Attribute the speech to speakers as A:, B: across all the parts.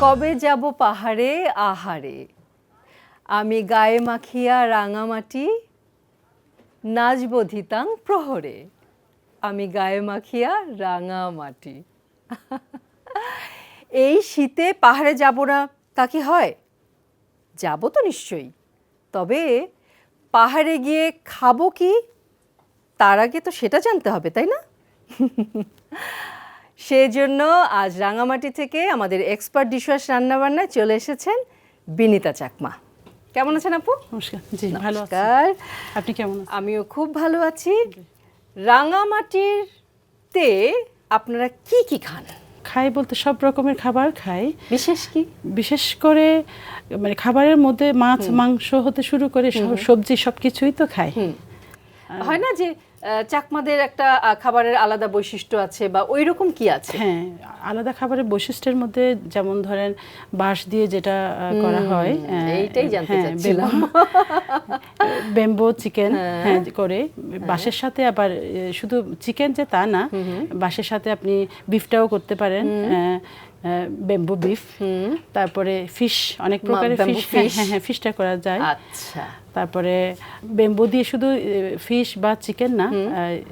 A: কবে যাব পাহাড়ে? আহারে। আমি গায়ে মাখিয়া রাঙামাটি, নাচব ধিতাং প্রহরে। আমি গায়ে মাখিয়া রাঙামাটি। এই শীতে পাহাড়ে যাব না, তা কি হয়? যাব তো নিশ্চয়ই। তবে পাহাড়ে গিয়ে খাব কি? তার আগে তো সেটা জানতে হবে, তাই না? সেজন্য আজ রাঙামাটি থেকে আমাদের এক্সপার্ট ডিশওয়াশ রান্নাবান্নায় চলে এসেছেন বিনিতা চাকমা। কেমন আছেন আপু?
B: নমস্কার। জি ভালো
A: নমস্কার।
B: আপনি কেমন
A: আমিও খুব ভালো আছি। রাঙামাটির তে আপনারা কি কি খান?
B: খাই বলতে সব রকমের খাবার খাই।
A: বিশেষ কি?
B: বিশেষ করে মানে খাবারের মধ্যে মাছ মাংস হতে শুরু করে সব- সবজি সব কিছুই তো খাই।
A: হয় না যে চাকমাদের একটা খাবারের আলাদা বৈশিষ্ট্য আছে বা ওই রকম কি আছে?
B: হ্যাঁ আলাদা খাবারের বৈশিষ্ট্যের মধ্যে যেমন ধরেন বাঁশ দিয়ে যেটা করা হয়
A: এইটাই জানতে
B: হ্যাঁ,
A: চাচ্ছিলাম।
B: বেম্বো চিকেন হ্যাঁ। করে। বাঁশের সাথে আবার শুধু চিকেন যে তা না বাঁশের সাথে আপনি বিফটাও করতে পারেন বেম্বো বিফ তারপরে ফিশ অনেক প্রকারের ফিশ
A: fish।
B: হ্যাঁ হ্যাঁ ফিশটা করা যায়।
A: আচ্ছা।
B: তারপরে বেম্বো দিয়ে শুধু ফিশ বা চিকেন না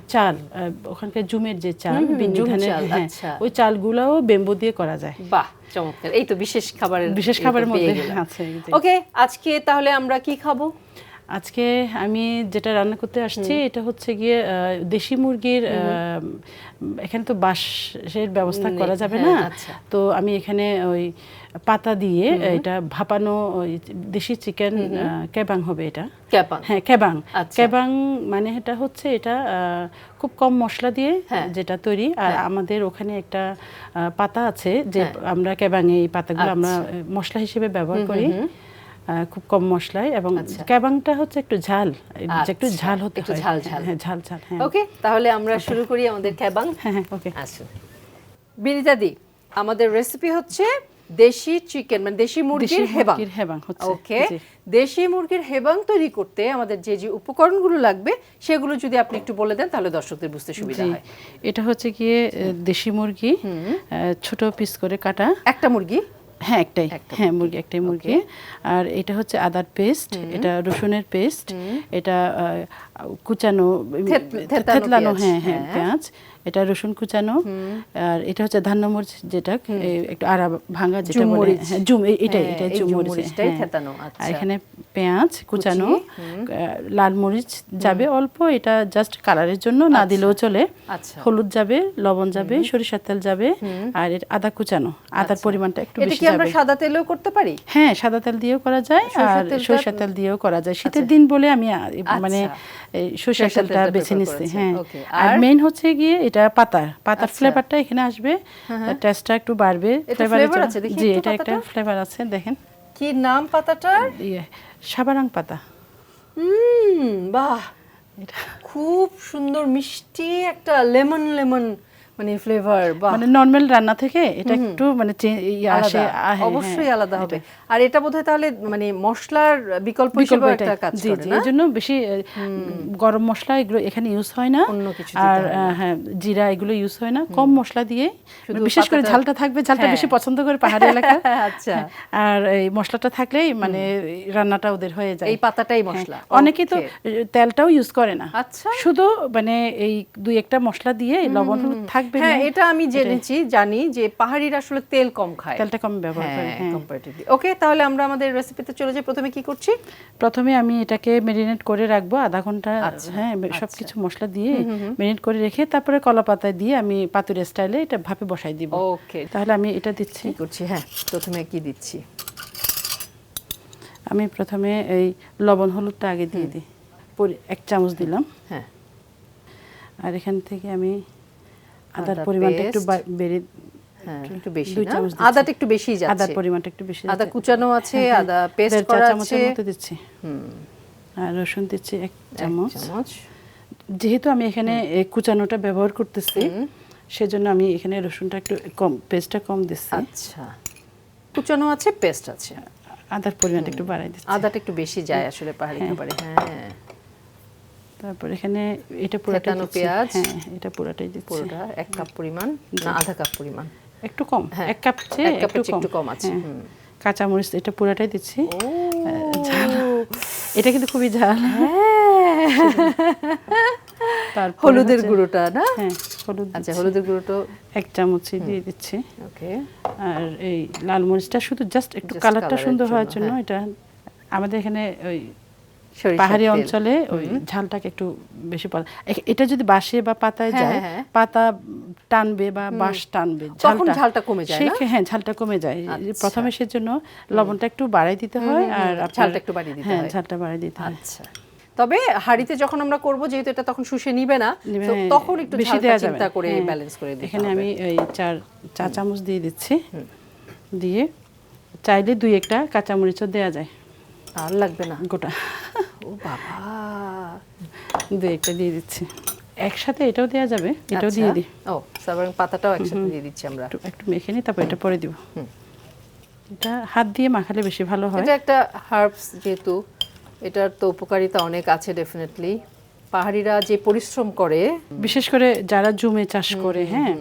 B: চাল ওখানকার জুমের যে চাল হ্যাঁ,
A: আচ্ছা।
B: ওই চালগুলোও বেম্বো দিয়ে করা যায়।
A: বাহ চমৎকার। এই তো বিশেষ খাবারের
B: বিশেষ খাবারের মধ্যে আছে
A: ওকে আজকে তাহলে আমরা কি খাব?
B: আজকে আমি যেটা রান্না করতে আসছি এটা হচ্ছে গিয়ে দেশি মুরগির এখানে তো বাঁশের ব্যবস্থা করা যাবে না।
A: হ্যাঁ, আচ্ছা।
B: তো আমি এখানে ওই পাতা দিয়ে এটা ভাপানো ওই দেশি চিকেন কেবাং হবে এটা। হ্যাঁ কেবাং
A: আচ্ছা।
B: কেবাং মানে এটা হচ্ছে এটা আহ, খুব কম মশলা দিয়ে
A: হ্যাঁ।
B: যেটা তৈরি। আর আমাদের ওখানে একটা পাতা আছে যে আমরা কেবাং এই পাতাগুলো আমরা
A: হ্যাঁ। আচ্ছা।
B: আহ, মশলা হিসেবে ব্যবহার করি। খুব কম মশলায় এবং
A: আচ্ছা।
B: কেবাংটা হচ্ছে একটু ঝাল একটু
A: আচ্ছা,
B: ঝাল হতে হয়।
A: ঝাল ঝাল।
B: হ্যাঁ ঝাল ঝাল হ্যাঁ।
A: ওকে তাহলে আমরা শুরু করি আমাদের ক্যাবাং।
B: হ্যাঁ ওকে
A: আসুন বিনিতা দি আমাদের রেসিপি হচ্ছে দেশি চিকেন মানে দেশি মুরগির হেবাং।
B: হেবাং হচ্ছে,
A: ওকে দেশি মুরগির হেবাং তৈরি করতে আমাদের যে যে উপকরণগুলো লাগবে সেগুলো যদি আপনি একটু বলে দেন তাহলে দর্শকদের বুঝতে সুবিধা হয়।
B: এটা হচ্ছে গিয়ে দেশি মুরগি ছোট পিস করে কাটা।
A: একটা মুরগি?
B: হ্যাঁ একটাই। হ্যাঁ মুরগি একটাই মুরগি। আর এটা হচ্ছে আদার পেস্ট এটা রসুনের পেস্ট এটা কুচানো
A: থেতলানো
B: হ্যাঁ হ্যাঁ
A: হ্যাঁ।
B: পেঁয়াজ এটা রসুন কুচানো আর এটা হচ্ছে ধান্য মরিচ যেটা একটু আড়া ভাঙা যেটা বলে হ্যাঁ জুম এটাই
A: এই
B: জুম মরিচ আর
A: আচ্ছা।
B: এখানে পেঁয়াজ কুচানো লাল মরিচ যাবে অল্প এটা জাস্ট কালারের জন্য না দিলেও চলে।
A: আচ্ছা।
B: হলুদ যাবে লবণ যাবে সরিষার তেল যাবে আর এর আদা কুচানো আদার পরিমাণটা একটু বেশি
A: আমরা সাদা তেলেও করতে পারি?
B: হ্যাঁ সাদা তেল দিয়েও করা যায় আর সরিষার তেল দিয়েও করা যায়। শীতের দিন বলে আমি মানে
A: আচ্ছা।
B: এই সরিষার তেলটা বেছে নিচ্ছি হ্যাঁ। আর? মেইন হচ্ছে গিয়ে এটা পাতা। পাতার
A: আচ্ছা।
B: ফ্লেভারটা এখানে আসবে। টেস্টটা একটু বাড়বে।
A: এটা
B: ফ্লেভারের
A: flavor
B: জন্য
A: আছে,
B: জি এটা একটা ফ্লেভার আছে দেখেন।
A: কি নাম পাতাটার?
B: ইয়ে সাবারাং পাতা।
A: হুম বাহ।
B: এটা।
A: খুব সুন্দর মিষ্টি একটা লেমন লেমন মানে ফ্লেভার
B: মানে নর্মাল রান্না থেকে এটা একটু মানে ইয়ে আসে হ্যাঁ,
A: অবশ্যই
B: হ্যাঁ,
A: আলাদা হবে। আর এটা বোধহয় তাহলে মানে মশলার বিকল্প হিসেবে একটা কাজ করে
B: জি জন্য বেশি গরম মশলা এগুলো এখানে ইউজ হয় না।
A: অন্য কিছু
B: আর
A: হ্যাঁ
B: জিরা এগুলো ইউজ হয় না। কম মশলা দিয়ে বিশেষ করে ঝালটা থাকবে ঝালটা
A: হ্যাঁ।
B: বেশি পছন্দ করে পাহাড়ি এলাকা।
A: আচ্ছা।
B: আর এই মশলাটা থাকলেই মানে রান্নাটা ওদের হয়ে যায়।
A: এই পাতাটাই
B: হ্যাঁ।
A: মশলা।
B: অনেকেই তো তেলটাও ইউজ করে না।
A: আচ্ছা।
B: শুধু মানে এই দুই একটা মশলা দিয়ে লবণ থাকবে
A: হ্যাঁ এটা আমি জেনেছি জানি যে পাহাড়িরা আসলে তেল কম খায়।
B: তেলটা কম ব্যবহার করে
A: হ্যাঁ।
B: হ্যাঁ
A: ওকে তাহলে আমরা আমাদের রেসিপিতে চলে যাই। প্রথমে কি করছি?
B: প্রথমে আমি এটাকে মেরিনেট করে রাখব আধা ঘণ্টা
A: আচ্ছা,
B: হ্যাঁ সব কিছু মশলা দিয়ে মেরিনেট করে রেখে তারপরে কলা পাতা দিয়ে আমি পাতুরি স্টাইলে এটা ভাপে বসাই দিব।
A: ওকে
B: তাহলে আমি এটা দিচ্ছি।
A: কি করছি? হ্যাঁ প্রথমে কি দিচ্ছি?
B: আমি প্রথমে এই লবণ হলুদটা আগে দিয়ে দিই। এক চামচ দিলাম।
A: হ্যাঁ।
B: আর এখান থেকে আমি আদার পরিমাণটা একটু বেড়ে
A: হ্যাঁ একটু বেশি না? আদাটা একটু বেশি যাচ্ছে।
B: আদার পরিমাণটা একটু বেশি
A: আদা কুচানো আছে
B: হ্যাঁ, হ্যাঁ।
A: আদা পেস্ট করা আছে।
B: মতো দিচ্ছি।
A: হুম।
B: আর রসুন দিচ্ছি এক চামচ। যেহেতু আমি এখানে কুচানোটা ব্যবহার করতেছি সেজন্য আমি এখানে রসুনটা একটু কম পেস্টটা কম দিচ্ছি।
A: আচ্ছা। কুচানো আছে পেস্ট আছে।
B: আদার পরিমাণটা একটু বাড়াই দিচ্ছি।
A: আদাটা একটু বেশি যায় আসলে পাহাড়ি খাবারে হ্যাঁ।
B: তারপর এখানে এটা দিচ্ছি।
A: পেঁয়াজ।
B: হ্যাঁ এটা পুরোটাই দিচ্ছি।
A: পুরোটা এক কাপ পরিমাণ না আধা কাপ পরিমাণ।
B: একটু কম
A: হ্যাঁ,
B: এক কাপ চেয়ে একটু কম।
A: আছে,
B: হ্যাঁ। কাঁচামরিচ এটা পুরোটাই দিচ্ছি। এটা কিন্তু খুবই ঝাল। তারপরে
A: হলুদের গুঁড়োটা না?
B: হ্যাঁ হলুদ
A: আচ্ছা হলুদের গুঁড়োটা
B: এক চামচই দিয়ে দিচ্ছি।
A: ওকে।
B: আর এই লাল মরিচটা শুধু জাস্ট একটু কালারটা সুন্দর হওয়ার
A: জন্য,
B: এটা আমাদের এখানে ওই পাহাড়ি অঞ্চলে ওই ঝালটাকে একটু বেশি এটা যদি বাসে বা পাতায়
A: হ্যাঁ,
B: যায়
A: হ্যাঁ, হ্যাঁ।
B: পাতা টানবে বা বাঁশ টানবে
A: তখন ঝালটা কমে যায়, না?
B: হ্যাঁ ঝালটা কমে যায়।
A: আচ্ছা।
B: প্রথমে সেজন্য লবণটা একটু বাড়াই দিতে হয় আর
A: ঝালটা একটু বাড়িয়ে দিতে
B: হয়
A: হ্যাঁ।
B: ঝালটা বাড়িয়ে দিতে হয়।
A: আচ্ছা। তবে হাড়িতে যখন আমরা করব যেহেতু এটা তখন শুষে নিবে না তখন একটু
B: বেশি দেওয়া যাবে
A: চিন্তা করে। ব্যালেন্স করে দিতে
B: এখানে আমি এই চার চা চামচ দিয়ে দিচ্ছি। দিয়ে চাইলে দুই একটা কাঁচামরিচও দেওয়া যায়।
A: আর লাগবে না
B: গোটা।
A: ও বাবা।
B: দুই একটা দিয়ে দিচ্ছি। একসাথে এটাও দেওয়া যাবে এটাও
A: আচ্ছা।
B: দিয়ে দিই।
A: ও সার্ভারিং পাতাটাও একসাথে দিয়ে দিচ্ছি আমরা।
B: একটু মেখে নিই তারপর এটা পরে দিব। এটা হাত দিয়ে মাখালে বেশি ভালো হয়।
A: এটা একটা হার্বস যেহেতু এটার তো উপকারিতা অনেক আছে ডেফিনেটলি পাহাড়িরা যে পরিশ্রম করে
B: বিশেষ করে যারা জুমে চাষ করে হ্যাঁ।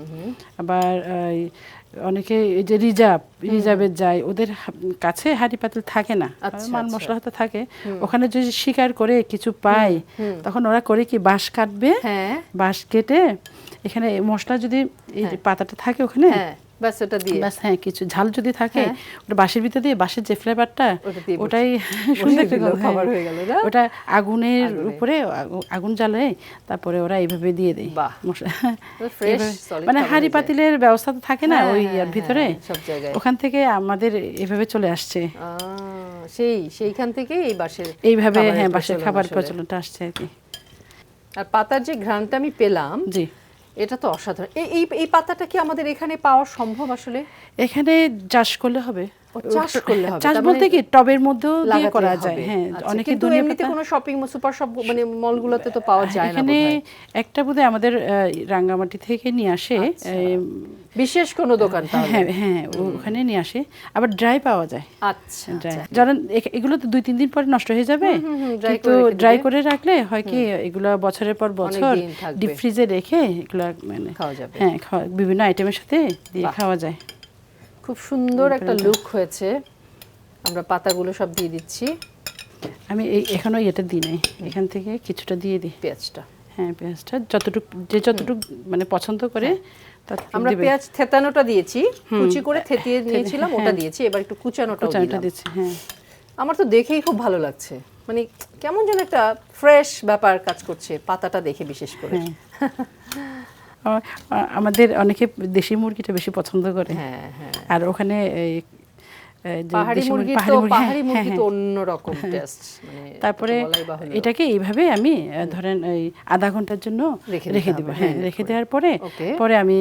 B: আবার অনেকে এই যে রিজার্ভ রিজার্ভে যায় ওদের কাছে হাঁড়ি পাতিল থাকে না।
A: মান
B: মাল
A: আচ্ছা।
B: মশলা হয়তো থাকে। ওখানে যদি শিকার করে কিছু পায় তখন ওরা করে কি বাঁশ কাটবে?
A: হ্যাঁ।
B: বাঁশ কেটে এখানে মশলা যদি এই যে পাতাটা থাকে ওখানে
A: হ্যাঁ। ব্যাস ওটা দিয়ে।
B: ব্যাস হ্যাঁ কিছু ঝাল যদি থাকে ওটা বাঁশের ভিতর দিয়ে বাঁশের যে ফ্লেভারটা ওটাই সুন্দর
A: খাবার
B: হ্যাঁ।
A: হয়ে গেল
B: ওটা আগুনের উপরে আগুন জ্বালে তারপরে ওরা এইভাবে দিয়ে দেয়। মানে হাঁড়ি পাতিলের ব্যবস্থা তো থাকে না
A: হ্যাঁ,
B: ওই
A: হ্যাঁ,
B: ভিতরে।
A: হ্যাঁ, সব জায়গায়।
B: ওখান থেকে আমাদের এভাবে চলে আসছে।
A: সেই সেইখান থেকে এই বাঁশের
B: এইভাবে হ্যাঁ বাসের খাবার। প্রচলনটা আসছে আর কি।
A: আর পাতার যে ঘ্রাণটা আমি পেলাম
B: জি।
A: এটা তো অসাধারণ। এই এই পাতাটা কি আমাদের এখানে পাওয়া সম্ভব আসলে?
B: এখানে চাষ করলে হবে।
A: চাষ করলে হবে,
B: চাষ বলতে
A: মানে
B: কি টবের মধ্যেও দিয়ে করা যায় হ্যাঁ
A: আচ্ছা,
B: অনেকে
A: এমনিতে কোনো শপিং সুপার শপ মানে মলগুলোতে তো পাওয়া যায় না
B: এখানে একটা বোধহয় আমাদের রাঙ্গামাটি থেকে নিয়ে আসে
A: বিশেষ কোনো দোকান
B: হ্যাঁ হ্যাঁ ওখানে নিয়ে আসে আবার ড্রাই পাওয়া যায়।
A: আচ্ছা আচ্ছা।
B: এগুলো তো দুই তিন দিন পরে নষ্ট হয়ে যাবে কিন্তু ড্রাই করে রাখলে হয় কি এগুলো বছরের পর বছর ডিপ ফ্রিজে রেখে এগুলো মানে
A: খাওয়া যাবে।
B: হ্যাঁ খাওয়া বিভিন্ন আইটেমের সাথে দিয়ে খাওয়া যায়।
A: খুব সুন্দর একটা লুক হয়েছে। আমরা পাতাগুলো সব দিয়ে দিচ্ছি।
B: আমি এই এখনও এটা দিই নাই। এখান থেকে কিছুটা দিয়ে দিই।
A: পেঁয়াজটা।
B: হ্যাঁ পেঁয়াজটা। যতটুকু যে যতটুকু মানে পছন্দ করে
A: আমরা পেঁয়াজ থেতানোটা দিয়েছি। কুচি করে থেতিয়ে নিয়েছিলাম ওটা
B: হ্যাঁ।
A: দিয়েছি। এবার একটু
B: কুচানোটা
A: দিলাম।
B: দিচ্ছি হ্যাঁ।
A: আমার তো দেখেই খুব ভালো লাগছে। মানে কেমন যেন একটা ফ্রেশ ব্যাপার কাজ করছে পাতাটা দেখে বিশেষ করে।
B: হ্যাঁ। আমাদের অনেকে দেশি মুরগিটা বেশি পছন্দ করে।
A: হ্যাঁ হ্যাঁ।
B: আর ওখানে এই এই যে
A: পাহাড়ি মুরগি তো
B: হ্যাঁ,
A: পাহাড়ি
B: হ্যাঁ,
A: মুরগি তো
B: হ্যাঁ।
A: অন্যরকম টেস্ট
B: তারপরে। এটাকে এইভাবে আমি ধরেন এই আধা ঘণ্টার জন্য
A: রেখে
B: দিব হ্যাঁ রেখে দেওয়ার পরে. পরে আমি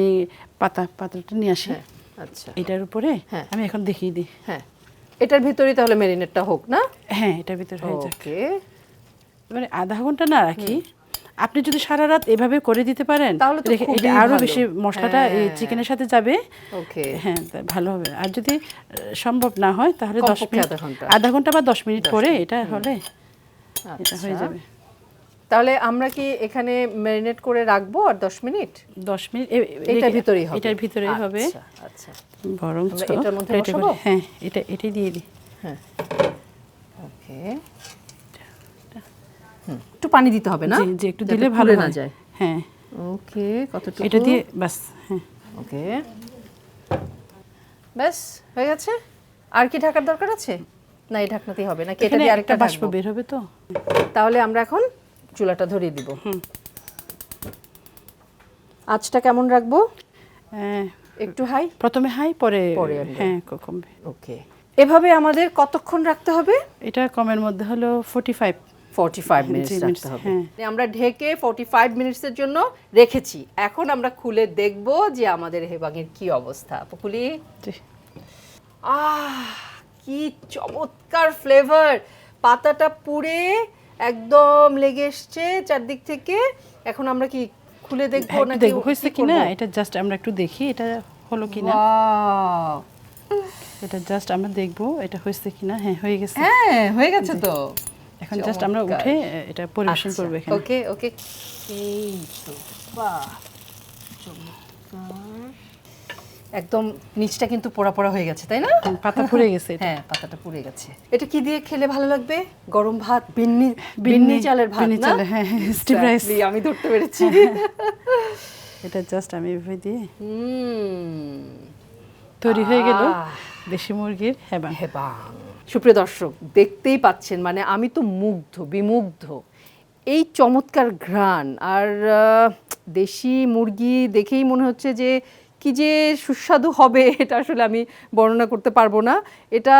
B: পাতা পাতাটা নিয়ে আসি।
A: হ্যাঁ আচ্ছা।
B: এটার উপরে
A: হ্যাঁ।
B: আমি এখন দেখিয়ে দিই।
A: হ্যাঁ। এটার ভিতরেই তাহলে মেরিনেটটা হোক না?
B: হ্যাঁ এটার ভিতরে হয়ে যাক। মানে আধা ঘণ্টা না রাখি। আপনি যদি সারা রাত এভাবে করে দিতে পারেন
A: তাহলে
B: এটা
A: আরও
B: বেশি মশলাটা এই
A: হ্যাঁ।
B: চিকেনের সাথে যাবে।
A: ওকে।
B: হ্যাঁ ভালো হবে। আর যদি সম্ভব না হয় তাহলে দশ মিনিট
A: আধা ঘণ্টা।
B: আধা ঘণ্টা বা দশ মিনিট করে এটা হলে এটা হয়ে
A: আচ্ছা।
B: যাবে।
A: তাহলে আমরা কি এখানে ম্যারিনেট করে রাখব আর দশ মিনিট?
B: দশ মিনিট এ- এ-
A: এটার ভিতরেই হবে।
B: এটার ভিতরেই হবে।
A: আচ্ছা, আচ্ছা
B: বরং
A: এটার মধ্যে বসাবো?
B: হ্যাঁ এটা এটাই দিয়ে দিই।
A: হ্যাঁ। ওকে। পানি দিতে হবে না?
B: জি একটু দিলে ভালো
A: না যায়।
B: হ্যাঁ।
A: ওকে কতটুকু?
B: এটা দিয়ে বাস হ্যাঁ।
A: ওকে। ব্যাস হয়ে গেছে? আর কি ঢাকার দরকার আছে? না এই ঢাকনাতেই হবে না এটা দিয়ে
B: আরেকটা বাষ্প বের হবে তো।
A: তাহলে আমরা এখন চুলাটা ধরিয়ে দিব। আঁচটা কেমন রাখব?
B: হ্যাঁ,
A: একটু হাই?
B: প্রথমে হাই পরে
A: পরে
B: হ্যাঁ কমবে।
A: ওকে। এভাবে আমাদের কতক্ষণ রাখতে হবে?
B: এটা কমের মধ্যে হলো ফোর্টি ফাইভ
A: 45 মিনিটস
B: জি,
A: রাখতে হবে।
B: হ্যাঁ।
A: আমরা ঢেকে 45 মিনিটসের জন্য রেখেছি। এখন আমরা খুলে দেখব যে আমাদের হেবাঙের কি অবস্থা। পুকুলি? আহ কি চমৎকার ফ্লেভার পাতাটা পুড়ে একদম লেগে এসছে চারদিক থেকে। এখন আমরা কি খুলে দেখব
B: হ্যাঁ, একটু
A: নাকি
B: দেখব। হয়েছে কিনা এটা জাস্ট আমরা একটু দেখি এটা হলো কিনা এটা জাস্ট আমরা দেখব এটা হয়েছে কিনা হ্যাঁ হয়ে গেছে।
A: হ্যাঁ হয়ে গেছে তো।
B: এখন জাস্ট আমরা উঠে এটা পরিবেশন করব এখানে।
A: ওকে ওকে। এই তো বাহ। একদম নিচটা কিন্তু পোড়া পোড়া হয়ে গেছে তাই না?
B: পাতা পুড়ে গেছে
A: হ্যাঁ পাতাটা পুড়ে গেছে। এটা কি দিয়ে খেলে ভালো লাগবে? গরম ভাত বিন্নি বিন্নি চালের ভাত না?
B: হ্যাঁ, হ্যাঁ, steam rice।
A: আমি ধরতে পেরেছি।
B: এটা জাস্ট আমি এভাবে দিয়ে।
A: হুম।
B: তৈরি হয়ে গেল দেশি মুরগির হেবা
A: হেবাং সুপ্রিয় দর্শক দেখতেই পাচ্ছেন মানে আমি তো মুগ্ধ বিমুগ্ধ। এই চমৎকার ঘ্রাণ আর দেশি মুরগি দেখেই মনে হচ্ছে যে কি যে সুস্বাদু হবে এটা আসলে আমি বর্ণনা করতে পারব না। এটা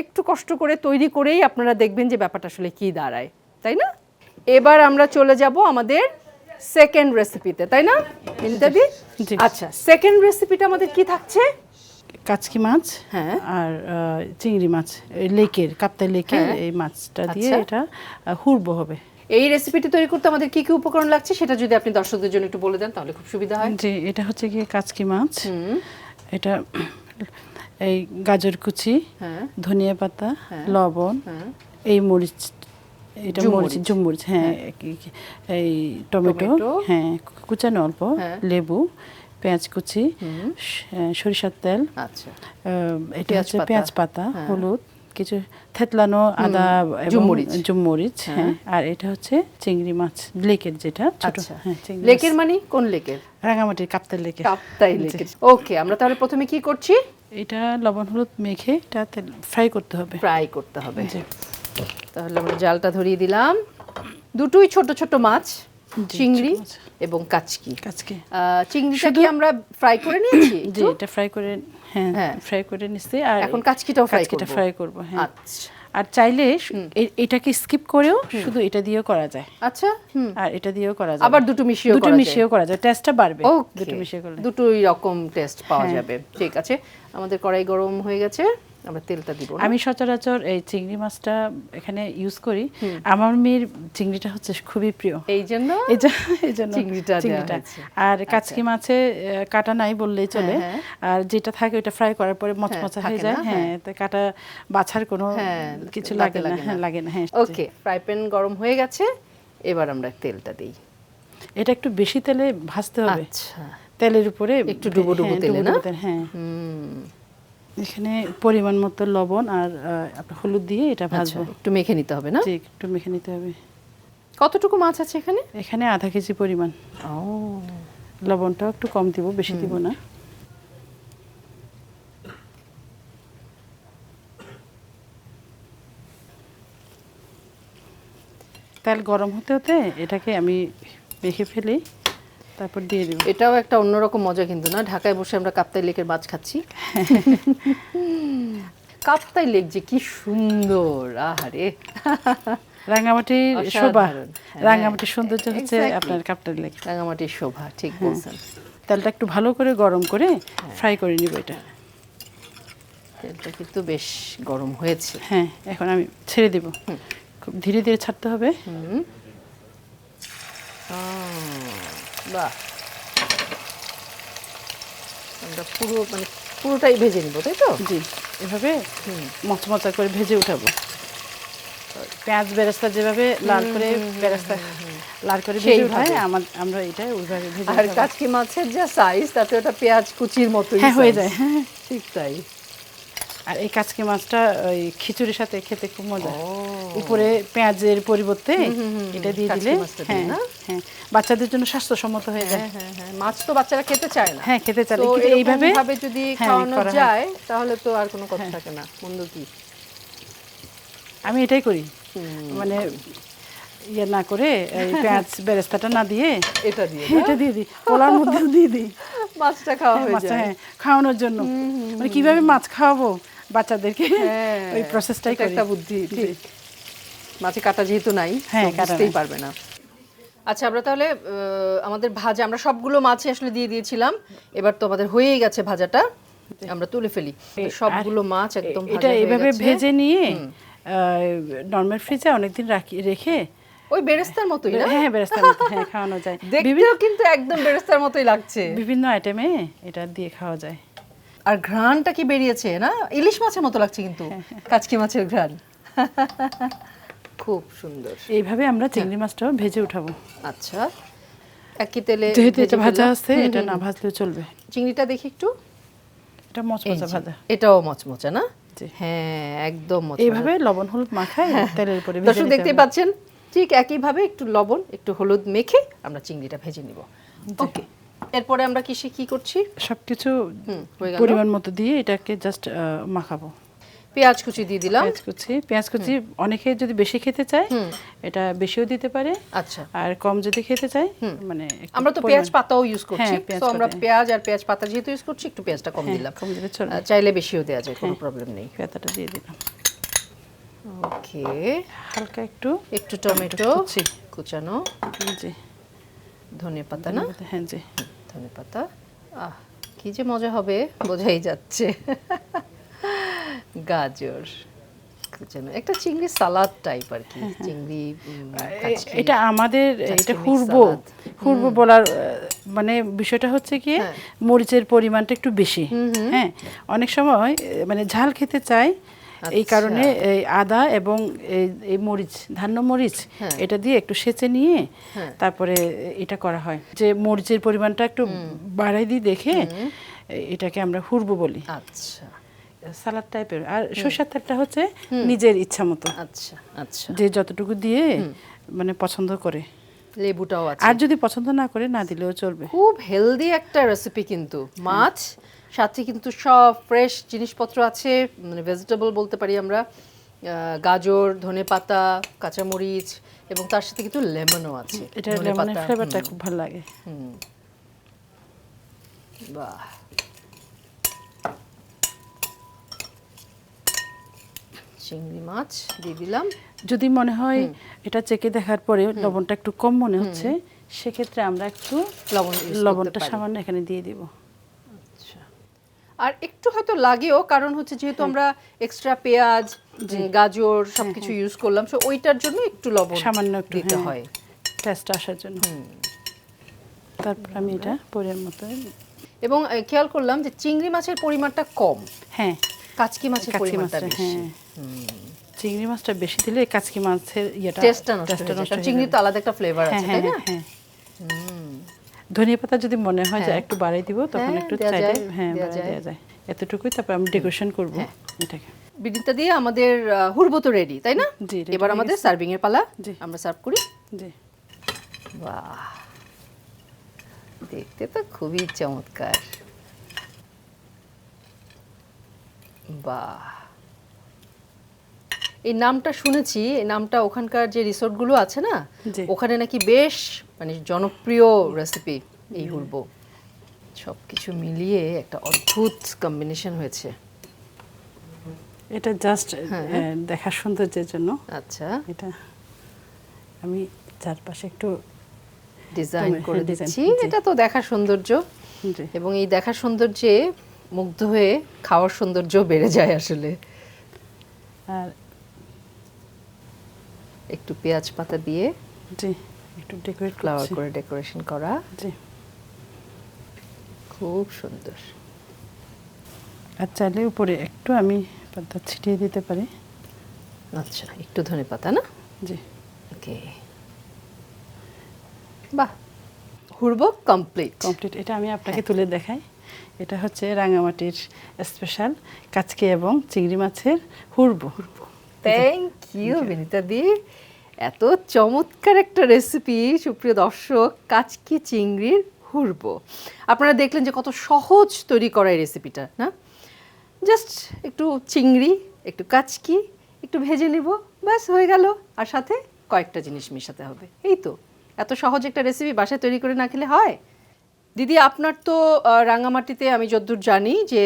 A: একটু কষ্ট করে তৈরি করেই আপনারা দেখবেন যে ব্যাপারটা আসলে কি দাঁড়ায় তাই না? এবার আমরা চলে যাব আমাদের সেকেন্ড রেসিপিতে তাই না আচ্ছা সেকেন্ড রেসিপিটা আমাদের কি থাকছে?
B: কাচকি মাছ
A: হ্যাঁ।
B: আর চিংড়ি মাছ লেকের কাপ্তাই লেকের
A: হ্যাঁ।
B: এই মাছটা দিয়ে
A: আচ্ছা।
B: এটা হুরবো হবে
A: এই রেসিপিটি তৈরি করতে আমাদের কি কি উপকরণ লাগছে সেটা যদি আপনি দর্শকদের জন্য একটু বলে দেন তাহলে খুব সুবিধা হয়
B: যে এটা হচ্ছে গিয়ে কাচকি মাছ এটা এই গাজর কুচি
A: হ্যাঁ
B: ধনিয়া পাতা
A: হ্যাঁ।
B: লবণ
A: হ্যাঁ
B: এই মরিচ এটা মরিচ
A: মরিচ।
B: জুম মরিচ হ্যাঁ এই টমেটো। হ্যাঁ কুচানো অল্প
A: হ্যাঁ।
B: লেবু পেঁয়াজ কুচি সরিষার তেল
A: আচ্ছা।
B: এটা হচ্ছে। পেঁয়াজ পাতা
A: হ্যাঁ।
B: হলুদ কিছু থেতলানো আদা।
A: জুমমরিচ হ্যাঁ।
B: হ্যাঁ। আর এটা হচ্ছে চিংড়ি মাছ লেকের যেটা ছোট
A: আচ্ছা।
B: হ্যাঁ
A: লেকের মানে কোন লেকের?
B: রাঙামাটির কাপ্তাই লেকের।
A: কাপ্তাই লেকের। ওকে আমরা তাহলে প্রথমে কি করছি?
B: এটা লবণ হলুদ মেখে এটা ফ্রাই করতে হবে।
A: ফ্রাই করতে হবে। তাহলে আমরা জালটা ধরিয়ে দিলাম। দুটোই ছোট ছোট মাছ। চিংড়ি এবং কাচকি। আহ, চিংড়িটা কি আমরা ফ্রাই করে নিয়েছি?
B: জি এটা ফ্রাই করে হ্যাঁ
A: হ্যাঁ।
B: ফ্রাই করে নিচ্ছি আর
A: এখন কাচকিটাও
B: কাচকিটা
A: করব।
B: ফ্রাই করব হ্যাঁ।
A: আচ্ছা।
B: আর চাইলে এটাকে স্কিপ করেও শুধু এটা দিয়েও করা যায়।
A: আচ্ছা
B: আর এটা দিয়েও করা যায়
A: আবার দুটো মিশিয়েও
B: দুটো মিশিয়েও করা যায়। টেস্টটা বাড়বে। দুটো মিশিয়ে করলে।
A: দুটোই রকম টেস্ট পাওয়া
B: হ্যাঁ।
A: যাবে। ঠিক আছে। আমাদের কড়াই গরম হয়ে গেছে। আমরা তেলটা দিব
B: আমি সচরাচর এই চিংড়ি মাছটা এখানে ইউজ করি। আমার মেয়ের চিংড়িটা হচ্ছে খুবই প্রিয়।
A: এই জন্য?
B: এই জন্য
A: চিংড়িটা হয়েছে।
B: আর কাচকি মাছে কাটা নাই বললেই চলে।
A: হ্যাঁ,
B: আর যেটা থাকে ওটা ফ্রাই করার পরে মচমচা হয়ে যায়। হ্যাঁ
A: হ্যাঁ।
B: তো কাটা বাছার কোনো
A: হ্যাঁ,
B: কিছু
A: লাগে
B: না।
A: লাগে
B: হ্যাঁ
A: না।
B: লাগে না। হ্যাঁ
A: ওকে ফ্রাই প্যান গরম হয়ে গেছে। এবার আমরা তেলটা দিই।
B: এটা একটু বেশি তেলে ভাজতে হবে।
A: আচ্ছা।
B: তেলের উপরে
A: একটু ডুবো ডুবো
B: হ্যাঁ,
A: তেলে না?
B: হ্যাঁ।
A: হুম।
B: এখানে পরিমাণ মতো লবণ আর হলুদ দিয়ে এটা
A: আচ্ছা
B: ভাজবো।
A: একটু মেখে নিতে হবে না?
B: একটু মেখে নিতে হবে।
A: কতটুকু মাছ আছে এখানে?
B: এখানে আধা কেজি পরিমাণ।
A: ও।
B: লবণটাও একটু কম দিব বেশি দিব না। তেল গরম হতে হতে এটাকে আমি মেখে ফেলি। তারপর দিয়ে দেব।
A: এটাও একটা অন্যরকম মজা কিন্তু না? ঢাকায় বসে আমরা কাপ্তাই লেকের মাছ খাচ্ছি। কাপ্তাই লেক যে কি সুন্দর! আহারে!
B: রাঙামাটির শোভা।
A: হ্যাঁ,
B: রাঙামাটির সৌন্দর্য হচ্ছে আপনার কাপটার লেক।
A: রাঙামাটির শোভা ঠিক বলছেন।
B: তেলটা একটু ভালো করে গরম করে
A: হ্যাঁ।
B: ফ্রাই করে নিব এটা।
A: তেলটা কিন্তু বেশ গরম হয়েছে।
B: হ্যাঁ এখন আমি ছেড়ে দিব। খুব ধীরে ধীরে ছাড়তে হবে।
A: হুম। বাহ আমরা পুরো মানে পুরোটাই ভেজে নিব তাই তো?
B: জি। এভাবে মচমচা করে ভেজে উঠাবো। পেঁয়াজ বেরেস্তা যেভাবে লাল করে বেরেস্তা লাল করে ভেজে উঠায় আমার আমরা এটা ওইভাবে ভেজে
A: আর। কাচকি মাছের যা সাইজ তাতে ওটা পেঁয়াজ কুচির মতোই
B: হ্যাঁ হয়ে যায়। হ্যাঁ।
A: ঠিক তাই।
B: আর এই কাচকি মাছটা ওই খিচুড়ির সাথে খেতে খুব মজা। উপরে পেঁয়াজের পরিবর্তে এটা দিয়ে দিলে হ্যাঁ হ্যাঁ বাচ্চাদের জন্য স্বাস্থ্যসম্মত হয়ে যায়।
A: হ্যাঁ হ্যাঁ হ্যাঁ মাছ তো বাচ্চারা খেতে চায় না।
B: হ্যাঁ খেতে
A: তো
B: কিন্তু এইভাবে
A: ভাবে যদি খাওয়ানো যায় তাহলে তো আর কোনো কথা থাকে না। মন্দ কি?
B: আমি এটাই করি। মানে ইয়ে না করে এই পেঁয়াজ বেরেস্তাটা না দিয়ে
A: এটা দিয়ে
B: এটা দিয়ে দিই পোলার মধ্যেও দিয়ে দিই।
A: মাছটা খাওয়া হয়ে যায়।
B: হ্যাঁ খাওয়ানোর জন্য। মানে কীভাবে মাছ খাওয়াবো? বাচ্চাদেরকে।
A: হ্যাঁ,
B: ওই প্রসেসটাই
A: একটা বুদ্ধি ঠিক। মাছে কাটা যেহেতু নাই
B: হ্যাঁ,
A: তো
B: কাটা
A: বুঝতেই
B: নাই।
A: পারবে না। আচ্ছা আমরা তাহলে আমাদের ভাজা আমরা সবগুলো মাছই আসলে দিয়ে দিয়েছিলাম। এবার তো আমাদের হয়েই গেছে ভাজাটা। আমরা তুলে ফেলি। সবগুলো মাছ একদম
B: এটা
A: হয়ে গেছে।
B: ভেজে নিয়ে নর্মাল ফ্রিজে অনেকদিন রাখি রেখে
A: ওই বেরেস্তার মতোই না?
B: হ্যাঁ বেরেস্তার মতো, হ্যাঁ খাওয়ানো যায়। বিভিন্ন
A: দেখতেও কিন্তু একদম বেরেস্তার মতোই লাগছে।
B: বিভিন্ন আইটেমে এটা দিয়ে খাওয়া যায়।
A: আর ঘ্রাণটা কি বেরিয়েছে না? ইলিশ মাছের মতো লাগছে কিন্তু।
B: হ্যাঁ,
A: কাচকি মাছের ঘ্রাণ। খুব সুন্দর।
B: এইভাবে আমরা চিংড়ি মাছটাও ভেজে উঠাবো।
A: আচ্ছা। একই তেলে
B: যেহেতু এটা ভাজা আছে এটা না ভাজলেও চলবে।
A: চিংড়িটা দেখি একটু।
B: এটা মচমচা ভাজা।
A: এটাও মচমচা না? হ্যাঁ একদম মচমচা।
B: এইভাবে লবণ হলুদ মাখায় তেলের উপরে
A: দর্শক
B: হবে।
A: পাচ্ছেন ঠিক একইভাবে একটু লবণ একটু হলুদ মেখে আমরা চিংড়িটা ভেজে নিব। ওকে এরপরে আমরা কিসে কি করছি?
B: সবকিছু
A: হয়ে।
B: পরিমাণ মতো দিয়ে এটাকে জাস্ট মাখাবো।
A: পেঁয়াজ কুচি দিয়ে দিলাম।
B: পেঁয়াজ কুচি পেঁয়াজ কুচি অনেকে যদি বেশি খেতে চায় এটা বেশিও দিতে পারে।
A: আচ্ছা।
B: আর কম যদি খেতে চায় মানে
A: আমরা তো পেঁয়াজ পাতাও ইউজ করছি।
B: হ্যাঁ,
A: তো আমরা পেঁয়াজ আর পেঁয়াজ পাতা যেহেতু ইউজ করছি একটু পেঁয়াজটা কম
B: হ্যাঁ,
A: দিলাম।
B: কম দিলে চলবে।
A: চাইলে বেশিও দেওয়া যায় কোনো প্রবলেম নেই।
B: পেঁয়াজটা দিয়ে দিলাম।
A: ওকে
B: হালকা একটু
A: একটু টমেটো
B: কুচি।
A: কুচানো।
B: জি
A: ধনে পাতা না?
B: হ্যাঁ জি।
A: ধনে পাতা। আহ কি যে মজা হবে বোঝাই যাচ্ছে। গাজর কুচানো একটা চিংড়ি সালাদ টাইপ আর কি চিংড়ি
B: এটা আমাদের এটা হুরব হুরব বলার মানে বিষয়টা হচ্ছে কি
A: হ্যাঁ।
B: মরিচের পরিমাণটা একটু বেশি হ্যাঁ। অনেক সময় মানে ঝাল খেতে চাই এই
A: আচ্ছা।
B: কারণে এই আদা এবং এই মরিচ ধান্য মরিচ
A: হ্যাঁ।
B: এটা দিয়ে একটু সেচে নিয়ে
A: হ্যাঁ।
B: তারপরে এটা করা হয়। যে মরিচের পরিমাণটা একটু বাড়াই দিই দেখে এটাকে আমরা হুরব বলি।
A: আচ্ছা।
B: সালাদ টাইপের। আর সরষের তেলটা হচ্ছে নিজের ইচ্ছা মতো।
A: আচ্ছা আচ্ছা।
B: যে যতটুকু দিয়ে মানে পছন্দ করে।
A: লেবুটাও আছে।
B: আর যদি পছন্দ না করে না দিলেও চলবে।
A: খুব হেলদি একটা রেসিপি কিন্তু। মাছ সাথে কিন্তু সব ফ্রেশ জিনিসপত্র আছে মানে ভেজিটেবল বলতে পারি আমরা গাজর ধনে পাতা কাঁচামরিচ এবং তার সাথে কিন্তু লেমনও আছে
B: এটা লেমনের ফ্লেভারটা খুব ভালো লাগে।
A: বাহ। চিংড়ি মাছ দিয়ে দিলাম।
B: যদি মনে হয় এটা চেকে দেখার পরে লবণটা একটু কম মনে হচ্ছে সেক্ষেত্রে আমরা একটু
A: লবণ
B: লবণটা সামান্য এখানে দিয়ে দিব।
A: আর একটু হয়তো লাগেও কারণ হচ্ছে যেহেতু আমরা এক্সট্রা পেঁয়াজ গাজর সবকিছু ইউজ করলাম সো ওইটার জন্য একটু লবণ
B: সামান্য একটু
A: দিতে
B: হ্যাঁ, টেস্টটা আসার জন্য। তারপর আমি এটা পরিমাণ মতো
A: এবং খেয়াল করলাম যে চিংড়ি মাছের পরিমাণটা কম।
B: হ্যাঁ।
A: কাচকি মাছের পরিমাণটা বেশি।
B: হ্যাঁ। চিংড়ি মাছটা বেশি দিলে কাচকি মাছের ইয়েটা
A: টেস্টটা নষ্ট চিংড়ি তো আলাদা একটা ফ্লেভার
B: হ্যাঁ
A: আছে
B: হ্যাঁ
A: তাই না?
B: হ্যাঁ। ধনিয়া পাতা যদি মনে হয় যে একটু বাড়াই দিব তখন
A: হ্যাঁ,
B: একটু চাইলে হ্যাঁ বাড়াই। দেওয়া যায়। এতটুকুই তারপর আমি ডেকোরেশন করব
A: হ্যাঁ।
B: এটাকে।
A: বিদিতা দিয়ে আমাদের হুরবো তো রেডি তাই না?
B: জি,
A: এবার আমাদের সার্ভিং এর পালা
B: জি।
A: আমরা সার্ভ করি।
B: জি।
A: বাহ! দেখতে তো খুবই চমৎকার। বাহ! এই নামটা শুনেছি এই নামটা ওখানকার যে রিসোর্টগুলো আছে না ওখানে নাকি বেশ মানে জনপ্রিয় রেসিপি এই হুরবো সব কিছু মিলিয়ে একটা অদ্ভুত কম্বিনেশন হয়েছে।
B: এটা জাস্ট
A: হ্যাঁ।
B: দেখার সৌন্দর্যের জন্য।
A: আচ্ছা।
B: এটা আমি চারপাশে একটু
A: ডিজাইন
B: হ্যাঁ,
A: করে
B: design,
A: দিচ্ছি। এটা তো দেখার সৌন্দর্য। এবং এই দেখার সৌন্দর্যে মুগ্ধ হয়ে খাওয়ার সৌন্দর্য বেড়ে যায় আসলে।
B: আর
A: একটু পেঁয়াজ পাতা দিয়ে
B: জি একটু ডেকোরেট
A: ফ্লাওয়ার করে ডেকোরেশন করা।
B: জি।
A: খুব সুন্দর।
B: আর চাইলে উপরে একটু আমি পাতা ছিটিয়ে দিতে পারি।
A: আচ্ছা একটু ধনে পাতা না?
B: জি।
A: ওকে। বাহ হুরবো কমপ্লিট
B: কমপ্লিট এটা আমি আপনাকে তুলে দেখাই। এটা হচ্ছে রাঙামাটির স্পেশাল কাচকি এবং চিংড়ি মাছের হুরবো
A: থ্যাংক ইউ বিনিতা দি। এত চমৎকার একটা রেসিপি সুপ্রিয় দর্শক কাচকি চিংড়ির হুরবো। আপনারা দেখলেন যে কত সহজ তৈরি করা এই রেসিপিটা না? জাস্ট একটু চিংড়ি একটু কাচকি একটু ভেজে নিব ব্যাস হয়ে গেল। আর সাথে কয়েকটা জিনিস মেশাতে হবে। এই তো এত সহজ একটা রেসিপি বাসায় তৈরি করে না খেলে হয়? দিদি আপনার তো রাঙামাটিতে আমি যতদূর জানি যে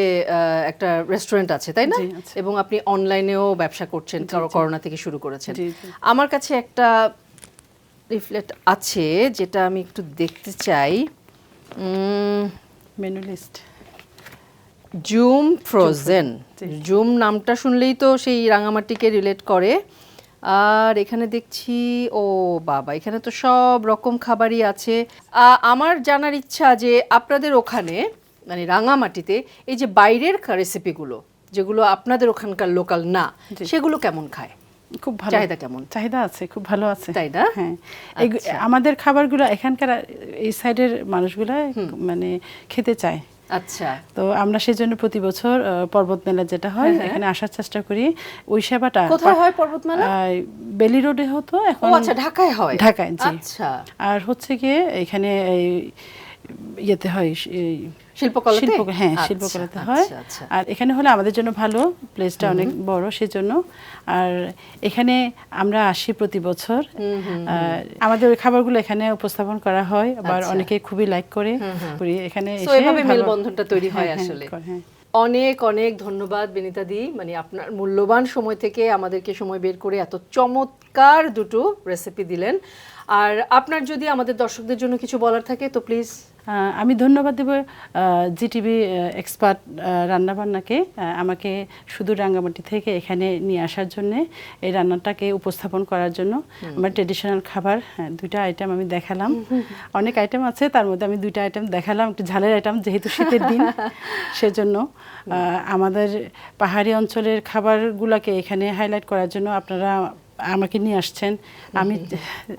A: একটা রেস্টুরেন্ট আছে তাই না? এবং আপনি অনলাইনেও ব্যবসা করছেন কারও করোনা থেকে শুরু করেছেন। আমার কাছে একটা লিফলেট আছে যেটা আমি একটু দেখতে চাই।
B: Menu list
A: zoom frozen zoom নামটা শুনলেই তো সেই রাঙামাটিকে রিলেট করে। আর এখানে দেখছি ও বাবা এখানে তো সব রকম খাবারই আছে। আমার জানার ইচ্ছা যে আপনাদের ওখানে মানে রাঙামাটিতে এই যে বাইরের রেসিপিগুলো যেগুলো আপনাদের ওখানকার লোকাল না সেগুলো কেমন খায়?
B: খুব ভালো।
A: চাহিদা কেমন?
B: চাহিদা আছে খুব ভালো আছে।
A: তাই না?
B: হ্যাঁ।
A: আচ্ছা।
B: আমাদের খাবারগুলো এখানকার এই সাইডের মানুষগুলা মানে খেতে চায়।
A: আচ্ছা।
B: তো আমরা সেই জন্য প্রতি বছর পর্বত মেলা যেটা হয় এখানে আসার চেষ্টা করি। ওই সেবাটা
A: হ্যাঁ, কোথায় হয় পর্বত
B: মেলা বেলি রোডে হতো এখন
A: আচ্ছা ঢাকায় হয়।
B: ঢাকায়, জি।
A: আচ্ছা।
B: আর হচ্ছে গিয়ে এখানে এই ইয়েতে হয় এই
A: শিল্পকলাতে?
B: শিল্প হ্যাঁ
A: আচ্ছা,
B: শিল্পকলাতে হয়।
A: আচ্ছা, আচ্ছা।
B: আর এখানে হলে আমাদের জন্য ভালো প্লেসটা অনেক বড় সেজন্য। আর এখানে আমরা আসি প্রতি বছর। আমাদের ওই খাবারগুলো এখানে উপস্থাপন করা হয় আবার। অনেকে খুবই লাইক করে। এখানে
A: এভাবে মেলবন্ধনটা তৈরি হয়
B: হ্যাঁ, হ্যাঁ,
A: আসলে।
B: হ্যাঁ।
A: অনেক অনেক ধন্যবাদ বেনিতা দি। মানে আপনার মূল্যবান সময় থেকে আমাদেরকে সময় বের করে এত চমৎকার দুটো রেসিপি দিলেন? আর আপনার যদি আমাদের দর্শকদের জন্য কিছু বলার থাকে তো প্লিজ
B: আমি ধন্যবাদ দেব জিটিভি এক্সপার্ট রান্নাবান্নাকে আমাকে শুধু রাঙ্গামাটি থেকে এখানে নিয়ে আসার জন্যে এই রান্নাটাকে উপস্থাপন করার জন্য। আমার ট্রেডিশনাল খাবার হ্যাঁ, দুইটা আইটেম আমি দেখালাম। অনেক আইটেম আছে তার মধ্যে আমি দুইটা আইটেম দেখালাম একটু ঝালের আইটেম যেহেতু শীতের দিন সেজন্য। আমাদের পাহাড়ি অঞ্চলের খাবারগুলোকে এখানে হাইলাইট করার জন্য আপনারা আমাকে নিয়ে আসছেন আমি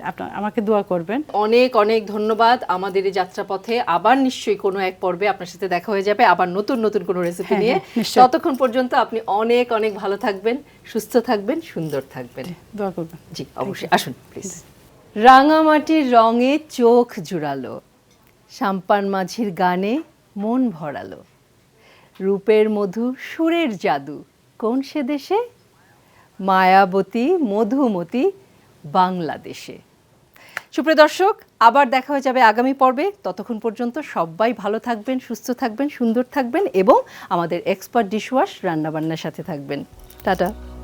B: আপনার আমাকে দোয়া করবেন।
A: অনেক অনেক ধন্যবাদ। আমাদের এই যাত্রাপথে আবার নিশ্চয়ই কোনো এক পর্বে আপনার সাথে দেখা হয়ে যাবে। আবার নতুন নতুন কোনো রেসিপি
B: হ্যাঁ,
A: নিয়ে।
B: হ্যাঁ,
A: ততক্ষণ পর্যন্ত আপনি অনেক অনেক ভালো থাকবেন সুস্থ থাকবেন সুন্দর থাকবেন।
B: দোয়া করবেন।
A: জি অবশ্যই। আসুন প্লিজ রাঙামাটির রঙে চোখ জুড়ালো সাম্পান মাঝির গানে মন ভরালো। রূপের মধু সুরের জাদু কোন সে দেশে? মায়াবতী, মধুমতি, বাংলাদেশে। সুপ্রিয় দর্শক, আবার দেখা হয়ে যাবে আগামী পর্বে। ততক্ষণ পর্যন্ত সবাই ভালো থাকবেন, সুস্থ থাকবেন, সুন্দর থাকবেন এবং আমাদের এক্সপার্ট ডিশওয়াশ রান্নাবান্নার সাথে থাকবেন। টাটা।